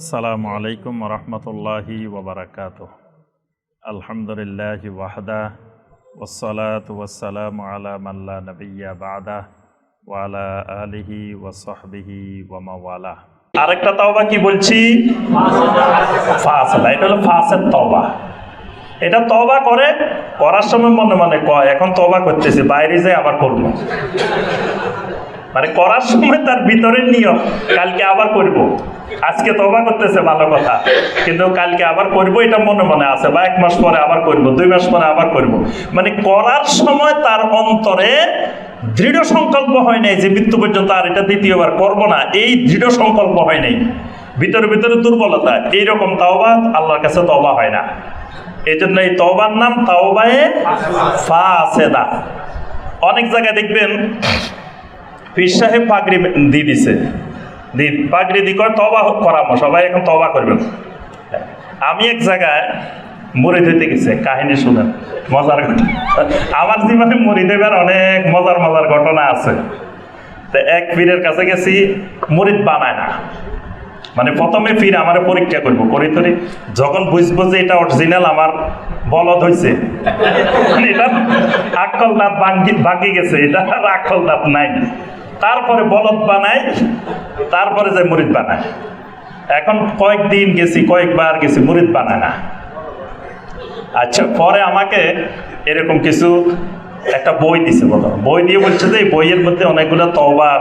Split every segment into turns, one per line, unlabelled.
আসসালামু আলাইকুম রহমতুল্লাহি ওবরাকাত আলহামদুলিল্লাহ ওয়াহদা ওসলাত ওয়াসালাম আলা মাল্লা নবিয়া বাদা ওয়ালা আলিহি ওয়াসহবিহি ওয়ামাওয়ালা আরেকটা তওবা কি বলছি? ফাসলা এটা হলো ফাসের তওবা। এটা তওবা করে, করার সময় মনে মনে কয়, এখন তওবা করতেছি, বাইরে যাই আবার করব। মানে করার সময় তার ভিতরের নিয়ম, কালকে আবার করব। আজকে তবা করতেছে, ভালো কথা। কিন্তু কালকে আবার করব, এটা মনে মনে আছে বা এক মাস পরে আবার করব, দুই মাস পরে আবার করব। মানে করার সময় তার অন্তরে দৃঢ় সংকল্প হয় নাই যে মৃত্যু পর্যন্ত আর এটা দ্বিতীয়বার করব না। এই দৃঢ় সংকল্প হয় নাই। ভিতরে ভিতরে দুর্বলতা, এইরকম তাওবা আল্লাহর কাছে তওবা হয় না। এই জন্য এই তওবার নাম তাওবায়ে ফাসেদা। অনেক জায়গায় দেখবেন পীর সাহেব পাগড়ি দিয়ে দিছে। দি পাগড়ি দি করে তবা করামো, সবাই এখন তবা করবেন। আমি এক জায়গায় মুড়ি ধুইতে গেছে কাহিনী শুনেন, মজার আমার জীবনে মুড়ি দেবার অনেক মজার মজার ঘটনা আছে। তো এক পীরের কাছে গেছি মুড়িদ বানায় না। মানে প্রথমে ফির আমার পরীক্ষা করব, করি তরি, যখন বুঝব যে এটা অরিজিনাল আমার বলদ হয়েছে মানে এটা আক্কল দাঁত ভাঙ্গি গেছে, এটা আর আক্কল দাঁত নাই। তারপরে বলদ বানায়, তারপরে যে মুরিদ বানায়। এখন কয়েকদিন গেছি, কয়েকবার গেছি, মুরিদ বানায় না। আচ্ছা পরে আমাকে এরকম কিছু একটা বই দিছে, বলো। বই দিয়ে বলছে যে এই বইয়ের মধ্যে অনেকগুলো তবার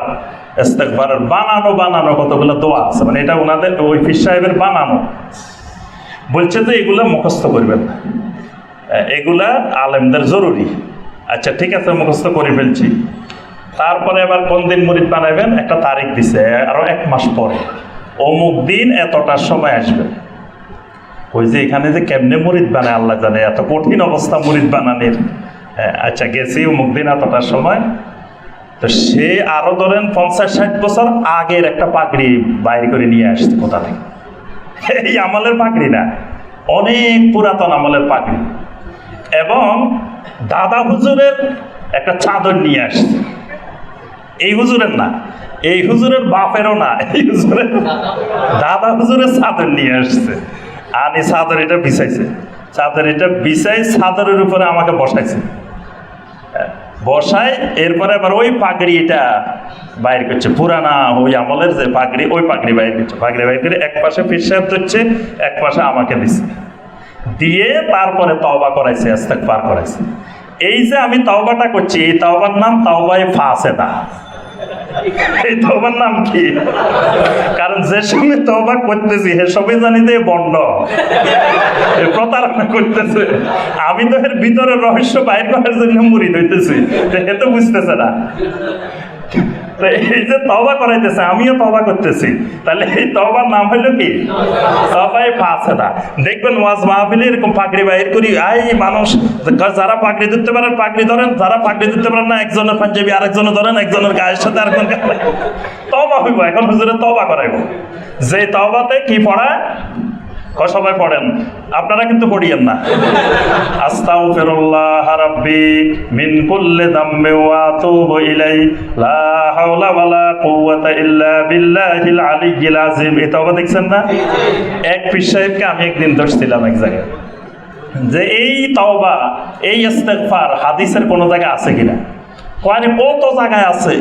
বানানো বানানো কতগুলো দোয়া আছে। মানে এটা ওনাদের ওই ফির সাহেবের বানানো। বলছে যে এগুলো মুখস্থ করবেন এগুলা আলেমদের জরুরি। আচ্ছা ঠিক আছে, মুখস্থ করে ফেলছি। তারপরে আবার কোন দিন মুরিদ বানাবেন একটা তারিখ দিছে আরও এক মাস পরে। অমুক দিন এতটার সময় আসবে। ওই যে এখানে যে কেমনে মুরিদ বানায় আল্লাহ জানে এত কঠিন অবস্থা মুরিদ বানানোর। হ্যাঁ, আচ্ছা গেছি অমুক দিন এতটার সময়। তো সে আরও ধরেন পঞ্চাশ ষাট বছর আগের একটা পাগড়ি বাইর করে নিয়ে আসছে কোথা থেকে? এই আমলের পাগড়ি না অনেক পুরাতন আমলের পাগড়ি। এবং দাদা হুজুরের একটা চাদর নিয়ে আসছে। এই হুজুরের না, এই হুজুরের বাপেরও না, এই হুজুরের দাদা হুজুরের চাদর নিয়ে আসছে। আনি চাদর এটা বিছাইছে। চাদর এটা বিছাই চাদরের উপরে আমাকে বসাইছে। বসায় এরপরে আবার ওই পাগড়ি এটা বাইর করছে। পুরানা ওই আমলের যে পাগড়ি, ওই পাগড়ি বাইর করছে। পাগড়ি বাইর করে এক পাশে ফির সাহেব ধরছে, এক পাশে আমাকে দিচ্ছে দিয়ে তারপরে তওবা করাইছে আস্তাক পার করাইছে। এই যে আমি তওবাটা করছি, এই তওবার নাম তওবাই ফাসেদা। এই তোবার নাম কি? কারণ যে সঙ্গে তোবা করতেছি সে সবই জানি যে বন্ড প্রতারণা করতেছে। আমি তো এর ভিতরে রহস্য বাইর করার জন্য মুড়ি ধইতেছি হে তো বুঝতেছে না। তো এই যে তবা করাইতেছে, আমিও তবা করতেছি। তাহলে এই তবার নাম হইল কি? তবাই ফাঁসেদা। দেখবেন ওয়াজ মাহফিলে এরকম পাগড়ি বাইর করি, আই মানুষ যারা পাগড়ি ধরতে পারেন, পাগড়ি ধরেন, যারা পাগড়ি ধরতে পারেন না, একজনের পাঞ্জাবি আরেকজনের ধরেন, একজনের গায়ের সাথে আরেকজন তবা হইব, এখন হুজুরে তবা করাইব। যে তবাতে কি কয় সবাই পড়েন? আপনারা কিন্তু পড়িয়েন না। আস্তাগফিরুল্লাহ রাব্বি মিন কুল্লি দাম্মি ওয়া আতুবু ইলাই লা হাওলা ওয়ালা কুওয়াতা ইল্লা বিল্লাহিল আলিয়্যিল আযীম। এটা আবার দেখছেন না? এক পীর সাহেবকে আমি একদিন ধরছিলাম এক জায়গায়। যে এই তওবা, এই ইস্তেগফার হাদিসের কোনো জায়গায় আছে কিনা? কয় কত জায়গায় আছে?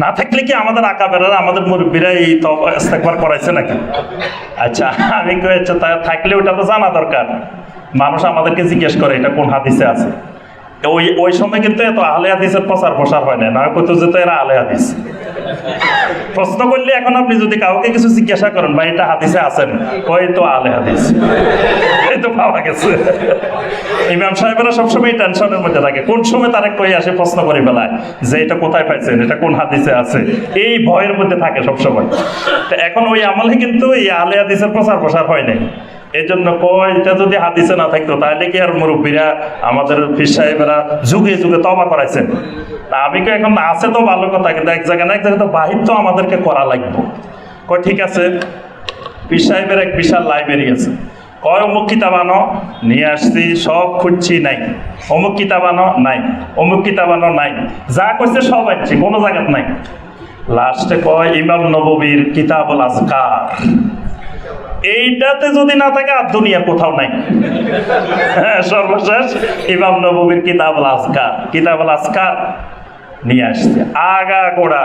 না থাকলে কি আমাদের আঁকা বেড়ারা, আমাদের মুরব্বীরা এই ইস্তেকবার করাইছে নাকি? আচ্ছা আমি আচ্ছা তা থাকলে ওটা তো জানা দরকার। মানুষ আমাদেরকে জিজ্ঞেস করে, এটা কোন হাদিসে আছে? ওই ওই সময় কিন্তু এত আলে হাদিসের প্রচার প্রসার হয় না না কত যে তো এরা আলে হাদিস। প্রশ্ন করলে এখন আপনি যদি কাউকে কিছু জিজ্ঞাসা করেন বা এটা হাদিসে আছেন কই তো আলে হাদিস। এই তো পাওয়া গেছে। ইমাম সাহেবেরা সবসময় টেনশনের মধ্যে থাকে। কোন সময় তারা কই আসে প্রশ্ন করে বেলায়? যে এটা কোথায় পাইছেন? এটা কোন হাদিসে আছে? এই ভয়ের মধ্যে থাকে সবসময়। এখন ওই আমলে কিন্তু এই আলে হাদিসের প্রচার প্রসার হয় নাই। এই জন্য কয় যদি হাদিসে না থাকতো, তাহলে কি আর মুরব্বীরা আমাদের ফির সাহেবেরা যুগে যুগে তবা করাইছেন? আমি কই এখন আছে তো ভালো কথা, কিন্তু এক জায়গায় না এক জায়গায় তো বাহির তো আমাদেরকে করা লাগবে। কয়, ঠিক আছে, পীর সাহেবের এক বিশাল লাইব্রেরি আছে। কয়, অমুক কিতাব আনো? নিয়ে আসছি, সব খুঁজছি, নাই। অমুক কিতাব আনো? নাই। অমুক কিতাব আনো? নাই। যা করছে সব আনছি, কোনো জায়গাত নাই। লাস্টে কয়, ইমাম নববীর কিতাবুল আজকার। এইটাতে যদি না থাকে আর দুনিয়ার কোথাও নাই। হ্যাঁ, সর্বশেষ ইমাম নবীর কিতাব আসকার কিতাব আসকার নিয়ে আসছে। আগা গোড়া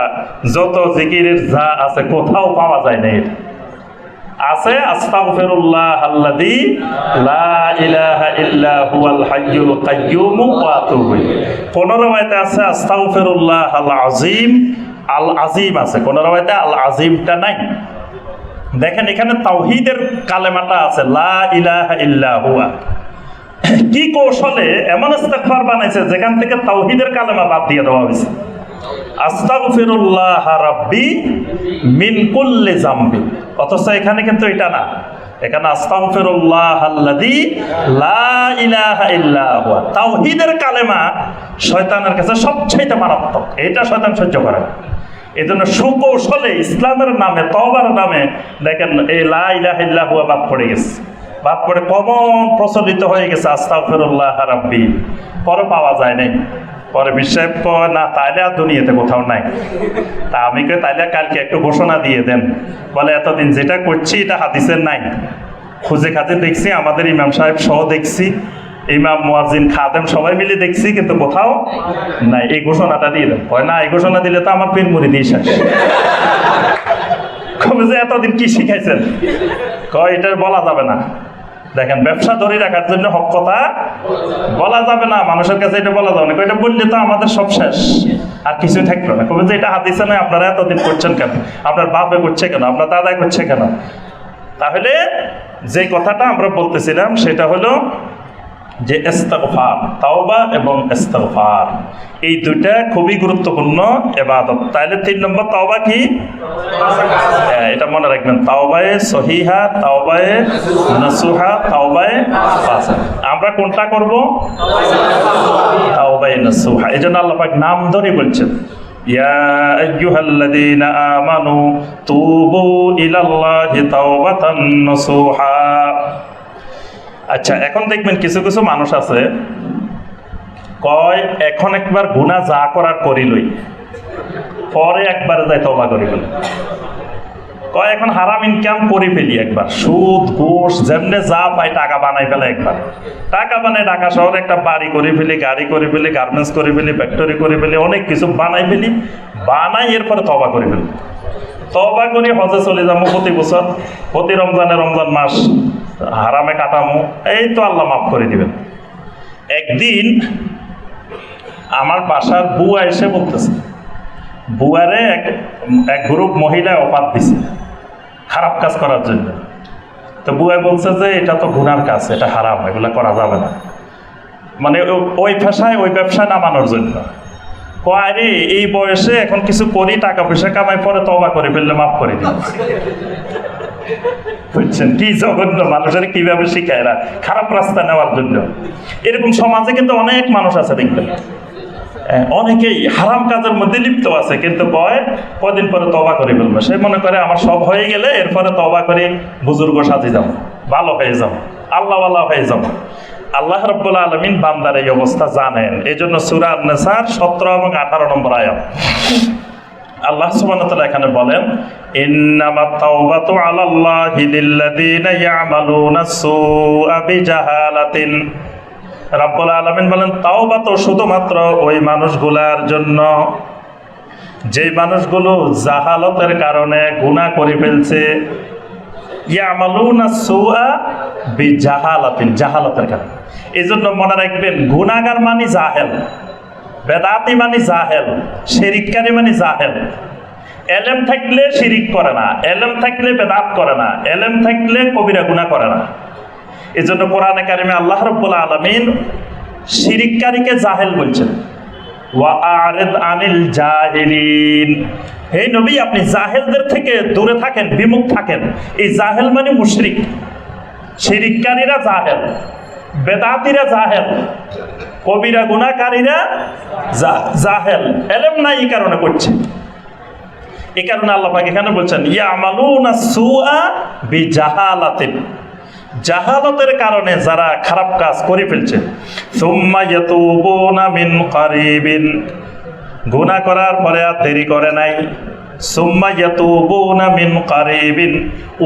যত জিকিরের যা আছে কোথাও পাওয়া যায় না এটা আছে আস্তাগফিরুল্লাহ আল্লাযী লা ইলাহা ইল্লা হুয়াল হাইয়ুল কাইয়্যুম ওয়া আতুবু। কোন রওয়ায়াতে আছে আস্তাগফিরুল্লাহ আল আযীম আল আযীম আছে। কোন রওয়ায়াতে আল আযীমটা নাই। দেখেন, এখানে তাওহিদের কালেমাটা আছে, লা ইলাহা কি কৌশলে এমন ইস্তেগফার বানাইছে যেখান থেকে তাওহিদের কালেমা বাদ দিয়ে দেওয়া হয়েছে? রাব্বি কুল্লি অথচ এখানে কিন্তু এটা না। এখানে লা ইলাহা কালেমা শয়তানের কাছে সবচেয়ে মারাত্মক। এটা শয়তান সহ্য করে না। এই জন্য সুকৌশলে ইসলামের নামে তবার নামে, দেখেন এই লা ইলাহা ইল্লা হুয়া বাদ পড়ে গেছে। বাদ পড়ে কমন প্রচলিত হয়ে গেছে, আস্তাগফিরুল্লাহ রাব্বি। পরে পাওয়া যায় নাই। পরে বিশ্বাস কয়, না, তাইলে আর দুনিয়াতে কোথাও নাই। তা আমি কে তাইলে কালকে একটু ঘোষণা দিয়ে দেন। বলে, এতদিন যেটা করছি, এটা হাদিসের নাই। খুঁজে খাতে দেখছি, আমাদের ইমাম সাহেব সহ দেখছি। ইমাম, মুয়াজ্জিন, খাদেম সবাই মিলে দেখছি, কিন্তু কোথাও নাই। এই ঘোষণাটা দিয়ে দেন। কয়, না, এই ঘোষণা দিলে তো আমার পীর মুড়ি দিয়ে শেষ। কবে যে এতদিন কি শিখাইছেন? কয় এটা বলা যাবে না। দেখেন, ব্যবসা ধরে রাখার জন্য হক কথা বলা যাবে না। মানুষের কাছে এটা বলা যাবে না। এটা বললে তো আমাদের সব শেষ। আর কিছুই থাকল না। কবে যে এটা হাদিসে নয় আপনারা এতদিন করছেন কেন? আপনার বাপে করছে কেন? আপনার দাদা করছে কেন? তাহলে যে কথাটা আমরা বলতেছিলাম, সেটা হলো যে ইস্তেগফার তাওবা এবং ইস্তেগফার। এই দুইটা খুবই গুরুত্বপূর্ণ এবাদত। তাহলে তিন নম্বর তাওবা কি? হ্যাঁ, এটা মনে রাখবেন তাওবায়ে সহিহা তাওবায়ে নাসুহা তাওবায়ে আমরা কোনটা করব? তাওবায়ে নাসুহা। এই জন্য আল্লাহ পাক নাম ধরে বলছেন আমানু তুবু ইলাল্লাহি তাওবাতান নাসুহা। আচ্ছা এখন দেখবেন কিছু কিছু মানুষ আছে, কয়, এখন একবার গুণা যা করার করিলই পরে একবার যাই তবা করিল কয়, এখন হারাম ইনকাম করে ফেলি একবার। সুদ, ঘুষ, যেমনে যা পাই টাকা বানাই ফেলে একবার। টাকা বানাই ঢাকা শহরে একটা বাড়ি করে ফেলি, গাড়ি করে ফেলি গার্মেন্টস করে ফেলি ফ্যাক্টরি করে ফেলি, অনেক কিছু বানাই ফেলি। বানাই এরপরে তবা করে ফেলি। তবা করি হজে চলে যাব প্রতি বছর। প্রতি রমজানে রমজান মাস হারামে কাটামো, এই তো আল্লাহ মাফ করে দিবেন। একদিন আমার বাসার বুয়া এসে বলতেছে, বুয়ারে এক এক গ্রুপ মহিলা অফার দিছে খারাপ কাজ করার জন্য। তো বুয়াই বলছে যে, এটা তো গুনার কাজ, এটা হারাম, এগুলো করা যাবে না। মানে ওই পেশায়, ওই ব্যবসায় নামানোর জন্য। কয় রে এই বয়সে এখন কিছু করি, টাকা পয়সা কামাই, পরে তবা করে ফেললে মাফ করে দিন বুঝছেন? কি জঘন্য মানুষের কীভাবে শিখায় এরা? খারাপ রাস্তা নেওয়ার জন্য। এরকম সমাজে কিন্তু অনেক মানুষ আছে দেখবেন। হ্যাঁ, অনেকেই হারাম কাজের মধ্যে লিপ্ত আছে কিন্তু কয়? কদিন পরে তবা করে ফেলবে। সে মনে করে আমার সব হয়ে গেলে এরপরে তবা করে বুজুর্গ সাজি যাব ভালো হয়ে যাব আল্লাহ হয়ে যাব। আল্লাহ রব্বুল আলমিন বান্দার এই অবস্থা জানেন। এই জন্য সুরা নেসার সতেরো এবং আঠারো নম্বর আয়াত। আল্লাহ তাআলা এখানে বলেন ইন্নামাত তাওবাতু আলাল্লাহি লিল্লাযিনা ইয়ামালুনা সুআ বিজাহালাতিন। রাব্বুল আলামিন বলেন তাওবা তো শুধুমাত্র ওই মানুষগুলার জন্য। যে মানুষগুলো জাহালতের কারণে গুনাহ করে ফেলছে, ইয়ামালুনা সুআ বিজাহালাতিন, জাহালতের কারণে। এই জন্য মনে রাখবেন, গুনাহগার মানে জাহেল। বেদাতি মানে জাহেল, শিরিককারী মানে জাহেল। এলেম থাকলে শিরিক করে না, এলেম থাকলে বেদাত করে না, এলেম থাকলে কবিরা গুণা করে না। এই জন্য কোরআনে কারিমে আল্লাহ রব্বুল আলমিন শিরিককারীকে জাহেল বলছেন। আনিল জাহিলিন। হে নবী, আপনি জাহেলদের থেকে দূরে থাকেন, বিমুখ থাকেন। এই জাহেল মানে মুশরিক। শিরিককারীরা জাহেল, বেদাতিরা জাহেল। কবিরা গুণাকারীরা জাহেল। এলেম নাই এই কারণে করছে। এই কারণে আল্লাহ পাক এখানে বলছেন ইয়া আমালুনা জাহালাতিন জাহালতের কারণে যারা খারাপ কাজ করে ফেলছে। গুনাহ করার পরে আর দেরি করে নাই।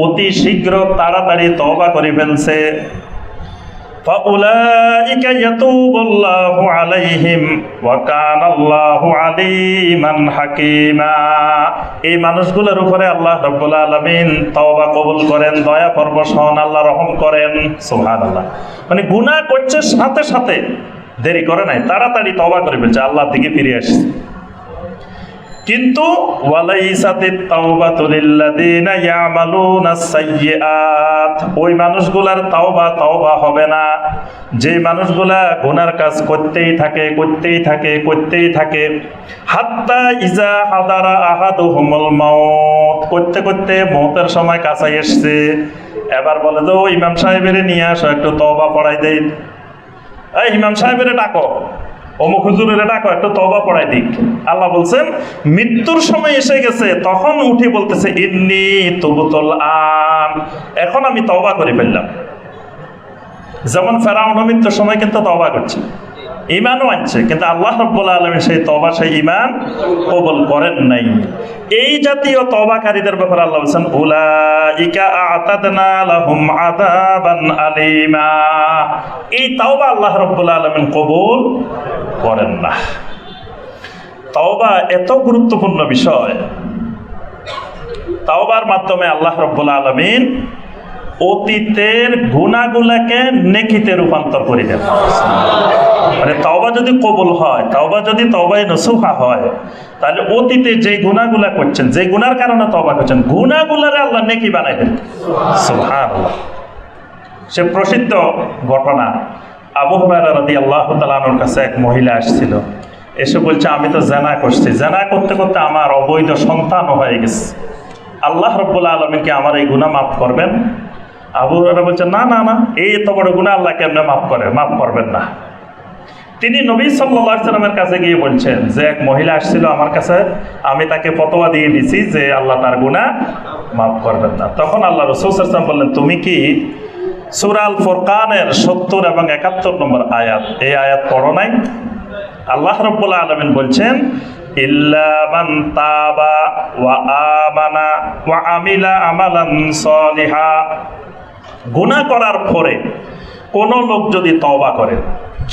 অতি শীঘ্র তাড়াতাড়ি তওবা করে ফেলছে। فأولئك يتوب الله عليهم وكان الله عليما حكيما এই মানুষগুলোর উপরে আল্লাহ রব্বুল আলামিন তওবা কবুল করেন দয়া পরবশন আল্লাহ রহম করেন সুবহানাল্লাহ মানে গুনাহ করছে সাথে সাথে দেরি করে নাই তাড়াতাড়ি তওবা করে ফেলছে আল্লাহর দিকে ফিরে আসছে কিন্তু ওই মানুষগুলার তাওবা তাওবা হবে না। যে মানুষগুলা গুনার কাজ করতেই থাকে করতেই থাকে করতেই থাকে। হাত্তা ইজা হাদারা আহাদুহুমুল মাউত। করতে করতে মৌতের সময় কাছে এসছে। এবার বলে তো ইমাম সাহেবের নিয়ে আসো, একটু তওবা পড়াই দেই। এই ইমাম সাহেবের ডাকো। অমুক হুজুরের ডাকো একটা তবা পড়ায় দিক। আল্লাহ বলছেন, মৃত্যুর সময় এসে গেছে, তখন উঠে বলতেছে, ইন্নি তবুতল আন। এখন আমি তবা করে ফেললাম। যেমন ফেরাউন মৃত্যুর সময় কিন্তু তবা করছে। ইমানও আনছে কিন্তু আল্লাহ রব্বুল আলমী সেই তবা সেই ইমান কবল করেন নাই। এই জাতীয় তবাকারীদের ব্যাপারে আল্লাহ বলছেন, উলাইকা আতাদনা লাহুম আযাবান আলিমা। এই তাওবা আল্লাহ রব্বুল আলমিন কবুল করেন না। তাওবা এত গুরুত্বপূর্ণ বিষয়। তাওবার মাধ্যমে আল্লাহ রব্বুল আলমিন অতীতের গুণাগুলাকে নেকিতে রূপান্তর করে দেন। মানে তওবা যদি কবুল হয়, তওবা যদি তওবাই নসুহা হয়, তাহলে অতীতে যে গুণাগুলা করছেন, যে গুনার কারণে তওবা করছেন, গুণাগুলারে আল্লাহ নেকি বানাই দেন। সে প্রসিদ্ধ ঘটনা। আবু হুরায়রা রাদিয়াল্লাহু তাআলার কাছে এক মহিলা আসছিল। এসে বলছে, আমি তো জানা করছি। জানা করতে করতে আমার অবৈধ সন্তান হয়ে গেছে। আল্লাহ রব্বুল আলমীকে আমার এই গুনাহ মাফ করবেন। আবু হুরায়রা বলছে, না না না, এই এত বড় গুনাহ আল্লাহ কেমনে মাফ করে? মাফ করবেন না। তিনি নবী সাল্লাহ সাল্লামের কাছে গিয়ে বলছেন, যে এক মহিলা আসছিল আমার কাছে, আমি তাকে ফতোয়া দিয়ে দিছি যে আল্লাহ তার গুনাহ মাফ করবেন না। তখন আল্লাহ রসুল সাল্লাম বললেন, তুমি কি সুরাল ফোরকানের সত্তর এবং একাত্তর নম্বর আয়াত, এই আয়াত পড়ো নাই? আল্লাহ রব্বুল আলমিন বলছেন, ইল্লা মান তাবা ওয়া আমানা ওয়া আমিলা আমালান সলিহা। গুনাহ করার পরে কোনো লোক যদি তওবা করে,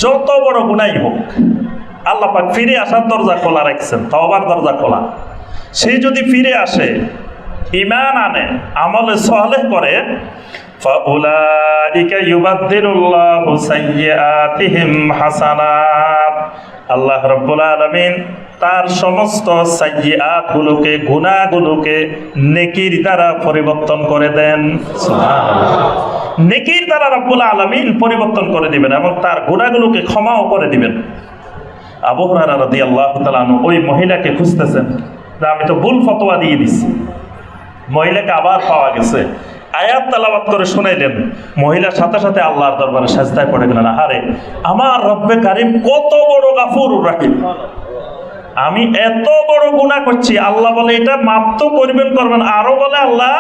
যত বড় গুনাই হোক, আল্লাহ পাক ফিরে আসার দরজা খোলা রাখছেন, তওবার দরজা খোলা। সে যদি ফিরে আসে ইমান আনে, আমলে সহলে করে فأولئك يبدل الله سيئاتهم حسنات আল্লাহ রব্বুল আলমিন তার সমস্ত সাইয়াত গুলোকে গুণাগুলোকে নেকির দ্বারা পরিবর্তন করে দেন নেকির দ্বারা রব্বুল আলমিন পরিবর্তন করে দিবেন এবং তার গুণাগুলোকে ক্ষমাও করে দিবেন আবু হুরায়রা রাদিয়াল্লাহু তাআলা আনহু ওই মহিলাকে খুঁজতেছেন যে আমি তো ভুল ফতোয়া দিয়ে দিছি মহিলাকে আবার পাওয়া গেছে আয়াত তালাবাত করে শুনাইলেন মহিলার সাথে সাথে আল্লাহর দরবারে সাজদায় পড়ে গেলেন। আহারে, আমার রব্বে কারিম কত বড় গাফুর রাহিম। আমি এত বড় গুণা করছি, আল্লাহ বলে এটা মাপ তো করবেন করবেন। আরও বলে আল্লাহ,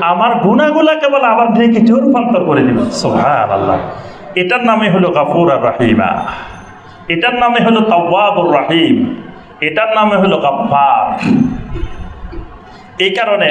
আমার গুণাগুলাকে বলে আবার নেকিতে রূপান্তর করে দিবেন। সোহান আল্লাহ এটার নামে হলো গাফুর আর রাহিমা। এটার নামে হলো তাওয়াবুর রাহিম। এটার নামে হলো গাফার এই কারণে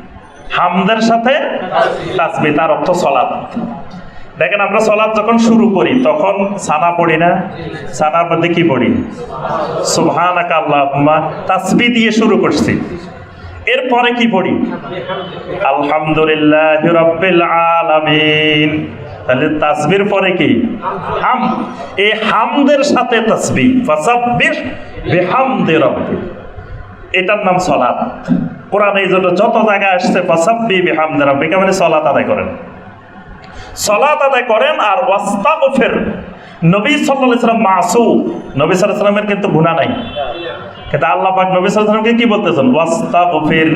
হামদের সাথে তাসবি, তার অর্থ সলাৎ। দেখেন, আমরা সলাৎ যখন শুরু করি, তখন সানা পড়ি না? সানার মধ্যে কি পড়ি? সুবহানাকা আল্লাহুম্মা, তাসবি দিয়ে শুরু করছি। এরপরে কি পড়ি? আলহামদুলিল্লাহ রাব্বিল আলামিন। তাহলে তাসবির পরে কি? হাম। এই হামদের সাথে তাসবি। ফাসাব্বিহ বিহামদি রাব্বিক এটার নাম সলাৎ। কোরআন এই জন্য যত জায়গায় আসছে, ফাসাব্বি বিহামদি রাব্বিকা মানে সলাৎ আদায় করেন। সলাৎ আদায় করেন আর ওয়াস্তাগফির। নবী সাল্লাল্লাহু আলাইহি সাল্লাম মাসুম নবী সাল্লাল্লাহু আলাইহি সাল্লামের কিন্তু গুনাহ নাই। কিন্তু আল্লাহ পাক নবী সাল্লাল্লাহু আলাইহি কি বলতেছেন? ওয়াস্তাগফির।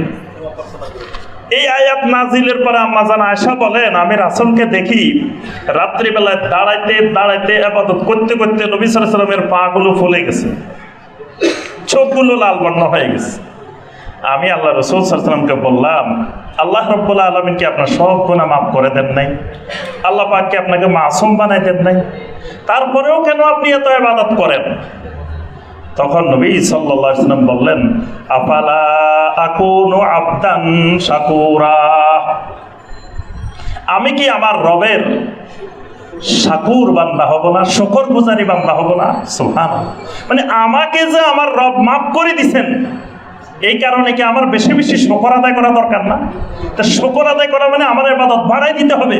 এই আয়াত নাজিলের পরে আম্মা জান আয়সা বলেন, আমি রাসুলকে দেখি রাত্রিবেলায় দাঁড়াইতে দাঁড়াইতে আবাদত করতে করতে নবী সালামের পা গুলো ফুলে গেছে। চোখগুলো লাল বর্ণ হয়ে গেছে। আমি আল্লাহ রসুল সাল্লামকে বললাম, আল্লাহ রব্বুল্লাহ আলমিন কি আপনার সব গুণা মাফ করে দেন নাই? আল্লাহ পাক কি আপনাকে মাসুম বানাই দেন নাই? তারপরেও কেন আপনি এত ইবাদত করেন? তখন নবী সাল্লাম বললেন, আফালা আকুনু আমি কি আমার রবের শাকুর বান্দা হব না? শকর গুজারি বান্দা হব না? সুহান মানে আমাকে যে আমার রব মাফ করে দিছেন এই কারণে কি আমার বেশি বেশি শকর আদায় করা দরকার না? তা শকর আদায় করা মানে আমার এবাদত বাড়াই দিতে হবে।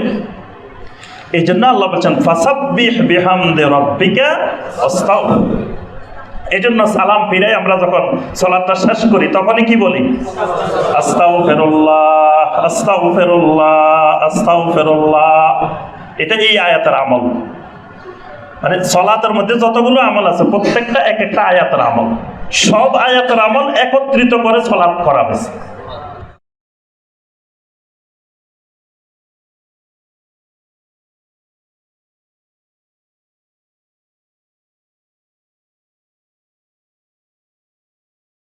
এই জন্য আল্লাহ বলছেন, ফাসাব্বিহ বিহামদে রব্বিকা আস্তাগফির এই জন্য সালাম ফিরে আমরা যখন সলাদটা শেষ করি, তখনই কি বলি? আস্তাও ফেরুল্লাহ আস্তাও ফেরুল্লাহ আস্তাও ফেরুল্লাহ এটা এই আয়াতের আমল। মানে সলাতের মধ্যে যতগুলো আমল আছে, প্রত্যেকটা এক একটা আয়াতের আমল। সব আয়াতের আমল একত্রিত করে সলাপ করা হয়েছে।